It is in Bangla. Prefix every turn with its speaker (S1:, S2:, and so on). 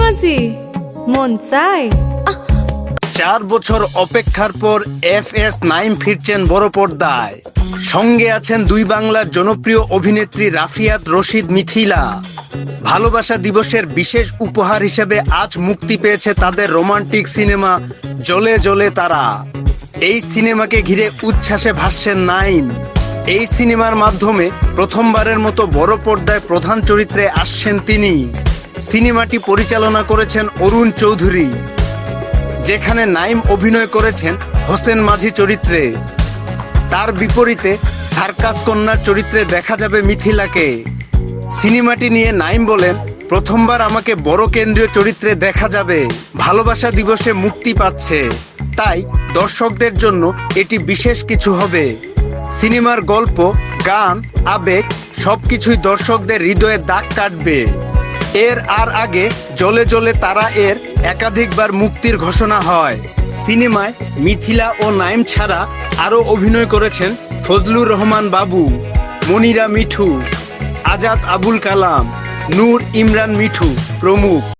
S1: মাঝি, মন
S2: চার বছর অপেক্ষার পর এফ এস নাইম ফিরছেন বড় পর্দায়। সঙ্গে আছেন দুই বাংলার জনপ্রিয় অভিনেত্রী রাফিয়াত রশিদ মিথিলা। ভালোবাসা দিবসের বিশেষ উপহার হিসেবে আজ মুক্তি পেয়েছে তাদের রোমান্টিক সিনেমা জলে জলে তারা। এই সিনেমাকে ঘিরে উচ্ছ্বাসে ভাসছেন নাইম এই সিনেমার মাধ্যমে প্রথমবারের মতো বড় পর্দায় প্রধান চরিত্রে আসছেন তিনি। সিনেমাটি পরিচালনা করেছেন অরুণ চৌধুরী, যেখানে নাইম অভিনয় করেছেন হোসেন মাঝি চরিত্রে। তার বিপরীতে সার্কাস কন্যার চরিত্রে দেখা যাবে মিথিলাকে। সিনেমাটি নিয়ে নাইম বলেন, প্রথমবার আমাকে বড় কেন্দ্রীয় চরিত্রে দেখা যাবে। ভালোবাসা দিবসে মুক্তি পাচ্ছে। তাই দর্শকদের জন্য এটি বিশেষ কিছু হবে। সিনেমার গল্প, গান, আবেগ, সবকিছুই দর্শকদের হৃদয়ে দাগ কাটবে। এর আর আগে জলে জলে তারা এর একাধিকবার মুক্তির ঘোষণা হয়। সিনেমায় মিথিলা ও নাইম ছাড়া আরও অভিনয় করেছেন ফজলুর রহমান বাবু, মনিরা মিঠু, আজাদ আবুল কালাম, নূর ইমরান মিঠু প্রমুখ।